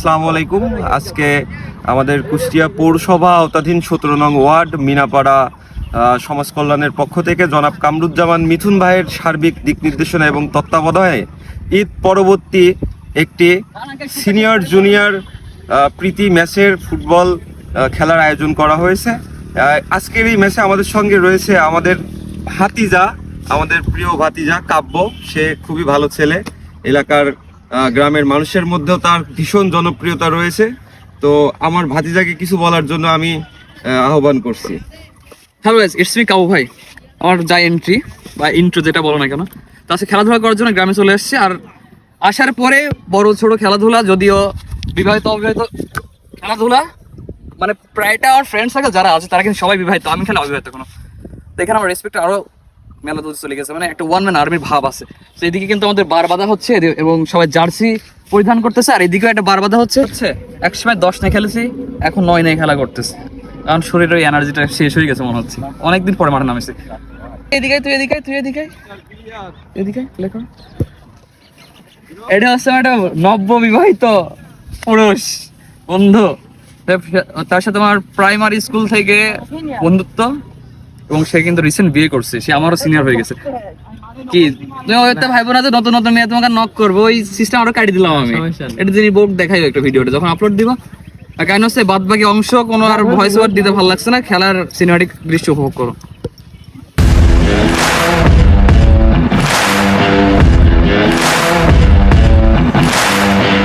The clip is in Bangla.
আসসালামু আলাইকুম। আজকে আমাদের কুষ্টিয়া পৌরসভা আওতাধীন সতেরো নং ওয়ার্ড, মিনাপাড়া সমাজ কল্যাণের পক্ষ থেকে জনাব কামরুজ্জামান মিথুন ভাইয়ের সার্বিক দিক নির্দেশনা এবং তত্ত্বাবধানে ঈদ পরবর্তী একটি সিনিয়র, জুনিয়র প্রীতি ম্যাচের ফুটবল খেলার আয়োজন করা হয়েছে। আজকের এই ম্যাচে আমাদের সঙ্গে রয়েছে আমাদের ভাতিজা, আমাদের প্রিয় ভাতিজা কাব্য। সে খুবই ভালো ছেলে। এলাকার গ্রামের মানুষের মধ্যেও তার ভীষণ জনপ্রিয়তা রয়েছে। তো আমার ভাতিজাকে কিছু বলার জন্য আমি আহ্বান করছি। হ্যালো ইটস মি কাবু ভাই। আমার যা এন্ট্রি বা ইন্ট্রো যেটা বলো না কেন। তো আজকে খেলাধুলা করার জন্য গ্রামে চলে এসেছি, আর আসার পরে বড় ছোট খেলাধুলা, যদিও বিবাহিত অবিবাহিত খেলাধুলা মানে প্রায়টা আমার ফ্রেন্ড সার্কেল যারা আছে, তারা কিন্তু সবাই বিবাহিত, আমি খেলে অবিবাহিত কোনো। এখানে আমার রেসপেক্ট আরও মেলা দূর চলে গেছে মানে একটা ওয়ান ম্যান আর্মির ভাব আছে। তো এদিকে কিন্তু আমাদের বার বাঁধা হচ্ছে এবং সবাই জার্সি পরিধান করতেছে আর এদিকেও একটা বার বাঁধা হচ্ছে। হচ্ছে? এক সময় দশ নিয়ে খেলেছি এখন নয় নিয়ে খেলা করতেছে। কারণ শরীরের ওই এনার্জিটা শেষ হয়ে গেছে মনে হচ্ছে। অনেকদিন পরে মাঠে নামেছি। এদিকে তুই এদিকে তুই এদিকে এদিকে প্লে এটা হচ্ছে একটা নব্য বিবাহিত পুরুষ বন্ধু। তার সাথে আমার প্রাইমারি স্কুল থেকে বন্ধুত্ব। এবং সে কিন্তু রিসেন্ট বিয়ে করছে সে আমারও সিনিয়র হয়ে গেছে। কি? তুমি হয়তো ভাইবো না যে নতুন নতুন মেয়ে তোমাকে নক করব ওই সিস্টেম আরও কাটি দিলাম আমি। এটা যদি বোর্ড দেখাই একটা ভিডিওটা যখন আপলোড দিবা কারণ হচ্ছে বাদ বাকি অংশ কোনো আর ভয়েস ওভার দিতে ভালো লাগছে না খেলার সিনেমাটিক দৃশ্য উপভোগ করো। Yeah.